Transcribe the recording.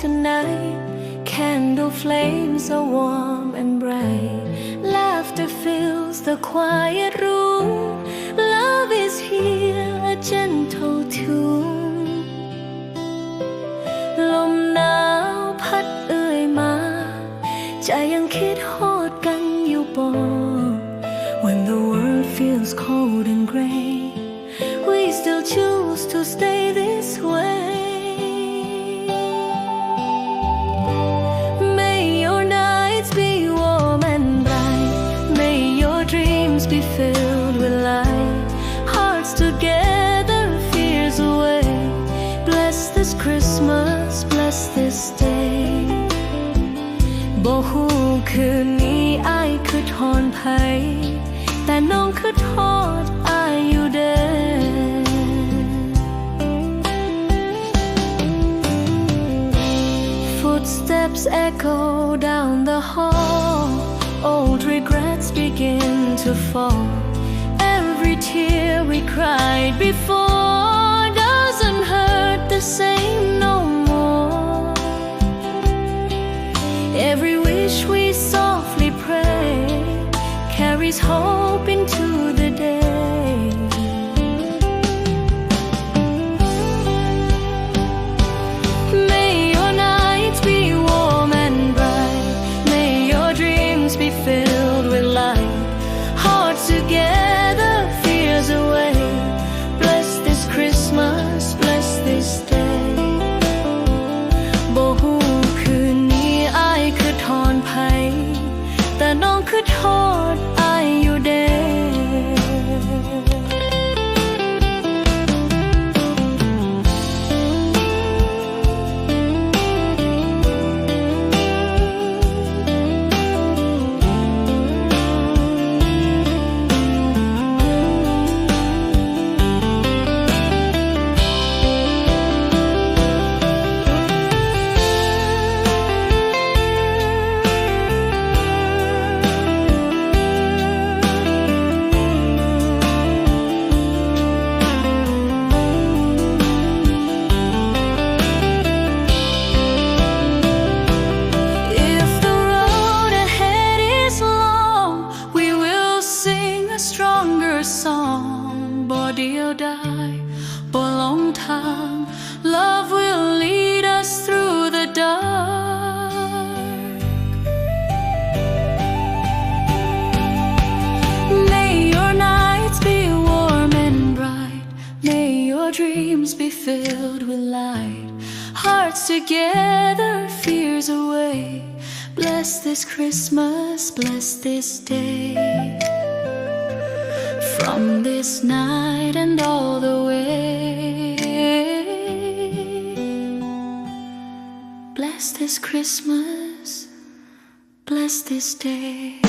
tonight. Candle flames are warm and bright. Laughter fills the quiet room. Love is here, a gentle tune. ลมหนาวพัดเอ่ยมา ใจยังคิดโหดกันอยู่บ่ When the world feels cold and gray We still choose to stay dreams be filled with light Hearts together, fears away Bless this Christmas, bless this day บ่ฮู้คืนนี้อายคือทอนไผแต่น้องคือทอดอายอยู่เด้อ Footsteps echo down the hall Old regrets begin to fall Every tear we cried before Doesn't hurt the same no more Every wish we softly pray carries hope into the day. Home. stronger song. บ่เดียวดายบ่หลงทาง Love will lead us through the dark. May your nights be warm and bright. May your dreams be filled with light. Hearts together, fears away. Bless this Christmas, bless this day. From this night and all the way. Bless this Christmas, bless this day.